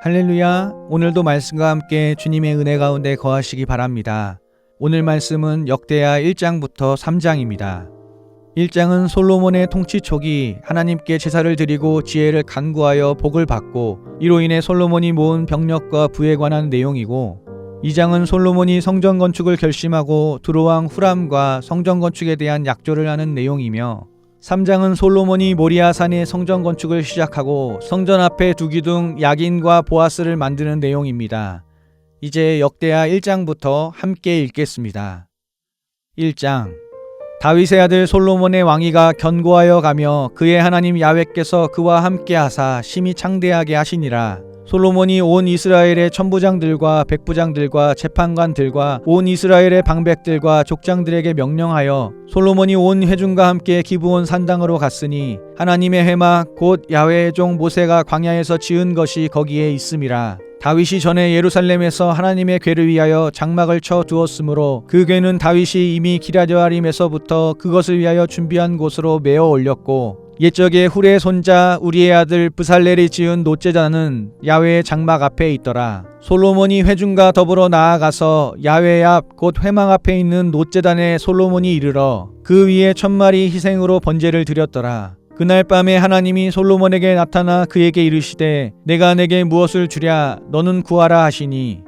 할렐루야. 오늘도 말씀과 함께 주님의 은혜 가운데 거하시기 바랍니다. 오늘 말씀은 역대하 1장부터 3장입니다. 1장은 솔로몬의 통치 초기 하나님께 제사를 드리고 지혜를 간구하여 복을 받고 이로 인해 솔로몬이 모은 병력과 부에 관한 내용이고 2장은 솔로몬이 성전 건축을 결심하고 두로왕 후람과 성전 건축에 대한 약조를 하는 내용이며 3장은 솔로몬이 모리아산의 성전 건축을 시작하고 성전 앞에 두 기둥 야긴과 보아스를 만드는 내용입니다. 이제 역대하 1장부터 함께 읽겠습니다. 1장 다윗의 아들 솔로몬의 왕위가 견고하여 가며 그의 하나님 야훼께서 그와 함께 하사 심히 창대하게 하시니라. 솔로몬이 온 이스라엘의 천부장들과 백부장들과 재판관들과 온 이스라엘의 방백들과 족장들에게 명령하여 솔로몬이 온 회중과 함께 기브온 산당으로 갔으니 하나님의 회막 곧 야훼의 종 모세가 광야에서 지은 것이 거기에 있음이라. 다윗이 전에 예루살렘에서 하나님의 궤를 위하여 장막을 쳐 두었으므로 그 궤는 다윗이 이미 기라드아림에서부터 그것을 위하여 준비한 곳으로 메어 올렸고 옛적에 후레의 손자 우리의 아들 브살렐이 지은 노제자는 야외의 장막 앞에 있더라. 솔로몬이 회중과 더불어 나아가서 야외 앞 곧 회망 앞에 있는 노제단에 솔로몬이 이르러 그 위에 천마리 희생으로 번제를 드렸더라. 그날 밤에 하나님이 솔로몬에게 나타나 그에게 이르시되 내가 내게 무엇을 주랴 너는 구하라 하시니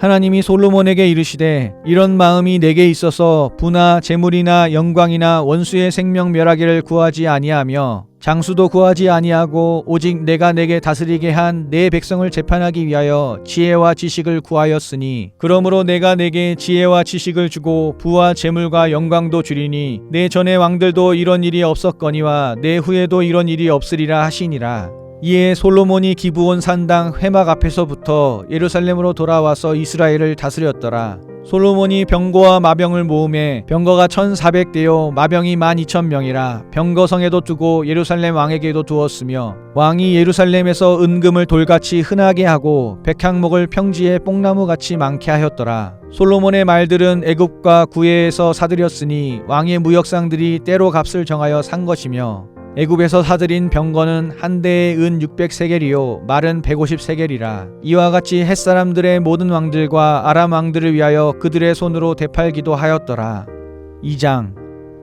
하나님이 솔로몬에게 이르시되 이런 마음이 내게 있어서 부나 재물이나 영광이나 원수의 생명 멸하기를 구하지 아니하며 장수도 구하지 아니하고 오직 내가 내게 다스리게 한 내 백성을 재판하기 위하여 지혜와 지식을 구하였으니 그러므로 내가 내게 지혜와 지식을 주고 부와 재물과 영광도 주리니 내 전의 왕들도 이런 일이 없었거니와 내 후에도 이런 일이 없으리라 하시니라 이에 솔로몬이 기부온 산당 회막 앞에서부터 예루살렘으로 돌아와서 이스라엘을 다스렸더라. 솔로몬이 병거와 마병을 모음해 병거가 1400대요 마병이 12,000명이라 병거성에도 두고 예루살렘 왕에게도 두었으며 왕이 예루살렘에서 은금을 돌같이 흔하게 하고 백향목을 평지에 뽕나무같이 많게 하였더라. 솔로몬의 말들은 애굽과 구해에서 사들였으니 왕의 무역상들이 때로 값을 정하여 산 것이며 애굽에서 사들인 병거는 한 대에 은 600세겔이요 말은 150세겔이라. 이와 같이 햇사람들의 모든 왕들과 아람 왕들을 위하여 그들의 손으로 되팔기도 하였더라. 2장.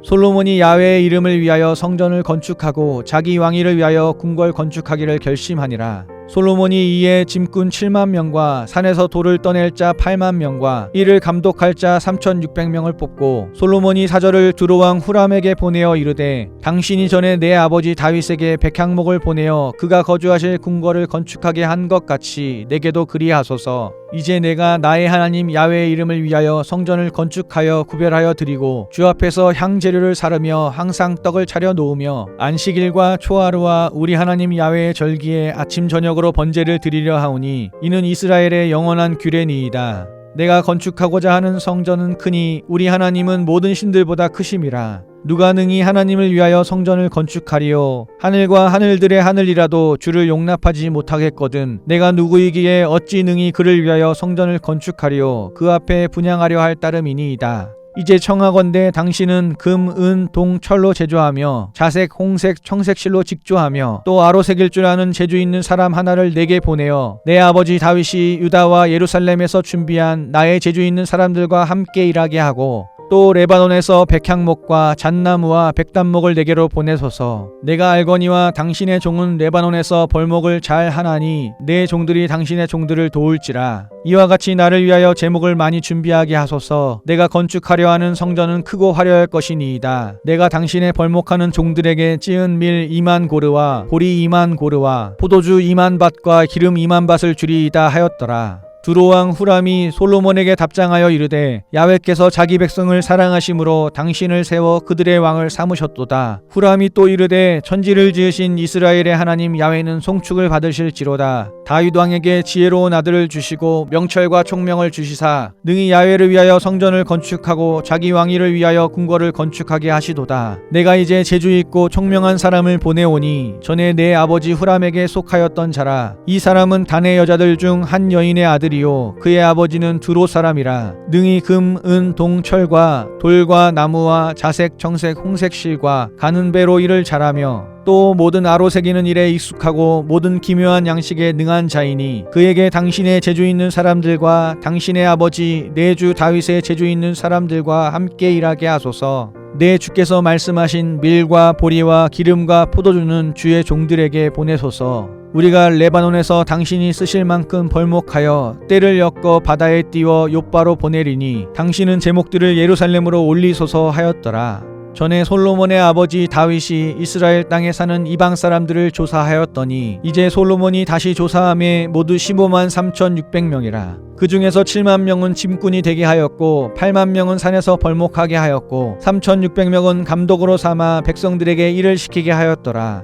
솔로몬이 야훼의 이름을 위하여 성전을 건축하고 자기 왕위를 위하여 궁궐 건축하기를 결심하니라 솔로몬이 이에 짐꾼 7만 명과 산에서 돌을 떠낼 자 8만 명과 이를 감독할 자 3,600명을 뽑고 솔로몬이 사절을 두로왕 후람에게 보내어 이르되 당신이 전에 내 아버지 다윗에게 백향목을 보내어 그가 거주하실 궁궐을 건축하게 한 것 같이 내게도 그리하소서 이제 내가 나의 하나님 야훼의 이름을 위하여 성전을 건축하여 구별하여 드리고 주 앞에서 향 재료를 사르며 항상 떡을 차려 놓으며 안식일과 초하루와 우리 하나님 야훼의 절기에 아침 저녁으로 번제를 드리려 하오니 이는 이스라엘의 영원한 규례니이다. 내가 건축하고자 하는 성전은 크니 우리 하나님은 모든 신들보다 크심이라. 누가 능히 하나님을 위하여 성전을 건축하리요? 하늘과 하늘들의 하늘이라도 주를 용납하지 못하겠거든 내가 누구이기에 어찌 능히 그를 위하여 성전을 건축하리요? 그 앞에 분양하려 할 따름이니이다. 이제 청하건대 당신은 금, 은, 동, 철로 제조하며 자색, 홍색, 청색 실로 직조하며 또 아로색일 줄 아는 재주 있는 사람 하나를 내게 보내어 내 아버지 다윗이 유다와 예루살렘에서 준비한 나의 재주 있는 사람들과 함께 일하게 하고 또 레바논에서 백향목과 잣나무와 백단목을 내게로 보내소서. 내가 알거니와 당신의 종은 레바논에서 벌목을 잘 하나니 내 종들이 당신의 종들을 도울지라. 이와 같이 나를 위하여 제목을 많이 준비하게 하소서. 내가 건축하려 하는 성전은 크고 화려할 것이니이다. 내가 당신의 벌목하는 종들에게 찌은 밀 2만 고르와 보리 2만 고르와 포도주 2만 밭과 기름 2만 밭을 주리이다 하였더라. 두로왕 후람이 솔로몬에게 답장하여 이르되 야훼께서 자기 백성을 사랑하심으로 당신을 세워 그들의 왕을 삼으셨도다. 후람이 또 이르되 천지를 지으신 이스라엘의 하나님 야훼는 송축을 받으실지로다. 다윗 왕에게 지혜로운 아들을 주시고 명철과 총명을 주시사 능히 야훼를 위하여 성전을 건축하고 자기 왕위를 위하여 궁궐을 건축하게 하시도다. 내가 이제 재주 있고 총명한 사람을 보내오니 전에 내 아버지 후람에게 속하였던 자라. 이 사람은 단의 여자들 중 한 여인의 아들이 요 그의 아버지는 두로 사람이라. 능히 금, 은, 동, 철과 돌과 나무와 자색, 정색, 홍색 실과 가는 배로 일을 잘하며 또 모든 아로 새기는 일에 익숙하고 모든 기묘한 양식에 능한 자이니 그에게 당신의 재주 있는 사람들과 당신의 아버지 내주 다윗의 재주 있는 사람들과 함께 일하게 하소서. 내 주께서 말씀하신 밀과 보리와 기름과 포도주는 주의 종들에게 보내소서. 우리가 레바논에서 당신이 쓰실 만큼 벌목하여 때를 엮어 바다에 띄워 요바로 보내리니 당신은 제목들을 예루살렘으로 올리소서 하였더라. 전에 솔로몬의 아버지 다윗이 이스라엘 땅에 사는 이방 사람들을 조사하였더니 이제 솔로몬이 다시 조사함에 모두 15만 3,600명이라. 그 중에서 7만 명은 짐꾼이 되게 하였고 8만 명은 산에서 벌목하게 하였고 3,600명은 감독으로 삼아 백성들에게 일을 시키게 하였더라.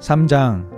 3장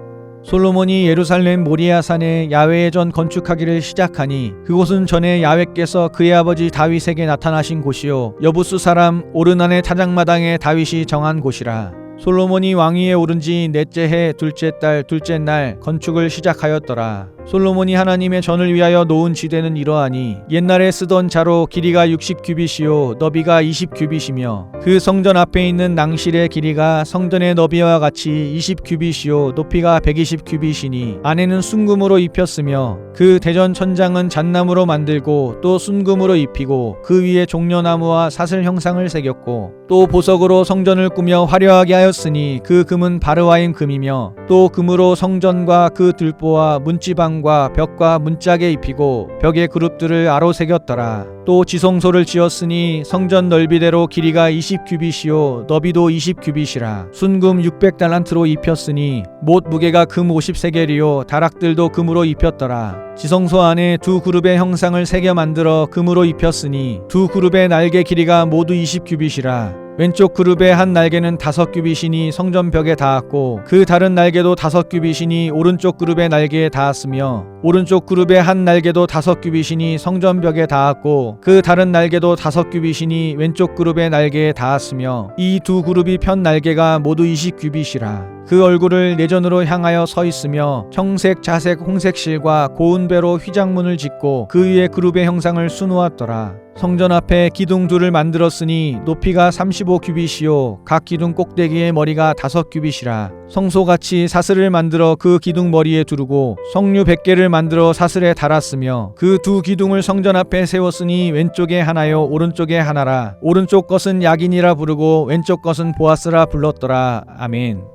솔로몬이 예루살렘 모리아 산에 야훼의 전 건축하기를 시작하니 그곳은 전에 야훼께서 그의 아버지 다윗에게 나타나신 곳이요. 여부수 사람 오르난의 타작마당에 다윗이 정한 곳이라. 솔로몬이 왕위에 오른 지 넷째 해 둘째 달 둘째 날 건축을 시작하였더라 솔로몬이 하나님의 전을 위하여 놓은 지대는 이러하니 옛날에 쓰던 자로 길이가 60규빗이요 너비가 20규빗이며 그 성전 앞에 있는 낭실의 길이가 성전의 너비와 같이 20규빗이요 높이가 120규빗이니 안에는 순금으로 입혔으며 그 대전 천장은 잣나무로 만들고 또 순금으로 입히고 그 위에 종려나무와 사슬 형상을 새겼고 또 보석으로 성전을 꾸며 화려하게 하였으니 그 금은 바르와임 금이며 또 금으로 성전과 그 들보와 문지방 과 벽과 문짝에 입히고 벽의 그룹들을 아로 새겼더라. 또 지성소를 지었으니 성전 넓이대로 길이가 20규빗이요 너비도 20규빗이라. 순금 600달란트로 입혔으니 못 무게가 금 50세겔이요 다락들도 금으로 입혔더라. 지성소 안에 두 그룹의 형상을 새겨 만들어 금으로 입혔으니 두 그룹의 날개 길이가 모두 20규빗이라. 왼쪽 그룹의 한 날개는 다섯 규빗이니 성전 벽에 닿았고 그 다른 날개도 다섯 규빗이니 오른쪽 그룹의 날개에 닿았으며 오른쪽 그룹의 한 날개도 다섯 규빗이니 성전 벽에 닿았고 그 다른 날개도 다섯 규빗이니 왼쪽 그룹의 날개에 닿았으며 이 두 그룹이 편 날개가 모두 이십 규빗이라 그 얼굴을 내전으로 향하여 서 있으며 청색, 자색, 홍색 실과 고운 배로 휘장문을 짓고 그 위에 그룹의 형상을 수놓았더라. 성전 앞에 기둥 둘을 만들었으니 높이가 35규빗이요 각 기둥 꼭대기의 머리가 5규빗이라 성소같이 사슬을 만들어 그 기둥 머리에 두르고 성류 100개를 만들어 사슬에 달았으며 그 두 기둥을 성전 앞에 세웠으니 왼쪽에 하나요 오른쪽에 하나라 오른쪽 것은 야긴이라 부르고 왼쪽 것은 보아스라 불렀더라 아멘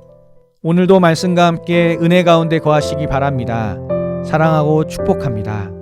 오늘도 말씀과 함께 은혜 가운데 거하시기 바랍니다. 사랑하고 축복합니다.